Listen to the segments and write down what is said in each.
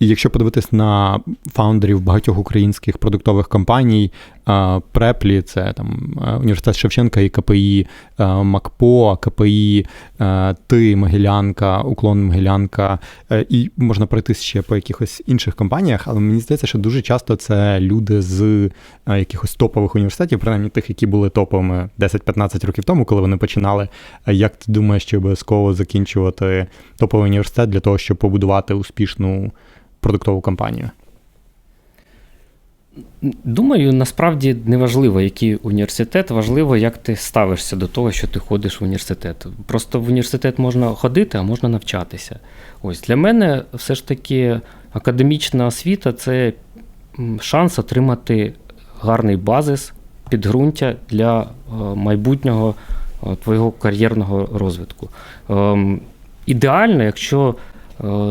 І якщо подивитись на фаундерів багатьох українських продуктових компаній, е, Преплі, це там е, університет Шевченка і КПІ, е, МакПо, КПІ, Ти, Могилянка, Уклон Могилянка, і можна пройтись ще по якихось інших компаніях, але мені здається, що дуже часто це люди з якихось топових університетів, принаймні тих, які були топовими 10-15 років тому, коли вони починали. Як ти думаєш, чи обов'язково закінчувати топовий університет для того, щоб побудувати успішну продуктову компанію? Думаю, насправді не важливо, який університет, важливо, як ти ставишся до того, що ти ходиш в університет. Просто в університет можна ходити, а можна навчатися. Ось для мене все ж таки академічна освіта це шанс отримати гарний базис, підґрунтя для е, майбутнього е, твого кар'єрного розвитку. Ем, Ідеально, якщо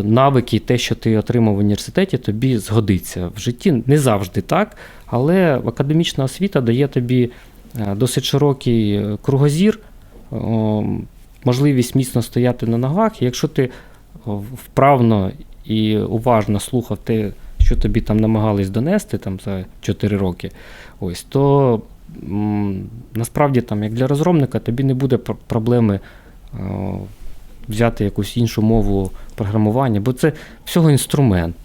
навики, і те, що ти отримав в університеті, тобі згодиться в житті. Не завжди так, але академічна освіта дає тобі е, досить широкий е, кругозір, можливість міцно стояти на ногах. Якщо ти вправно і уважно слухав те, що тобі там намагались донести там, за 4 роки, ось, то насправді там, як для розробника, тобі не буде проблеми. Взяти якусь іншу мову програмування, бо це всього інструмент.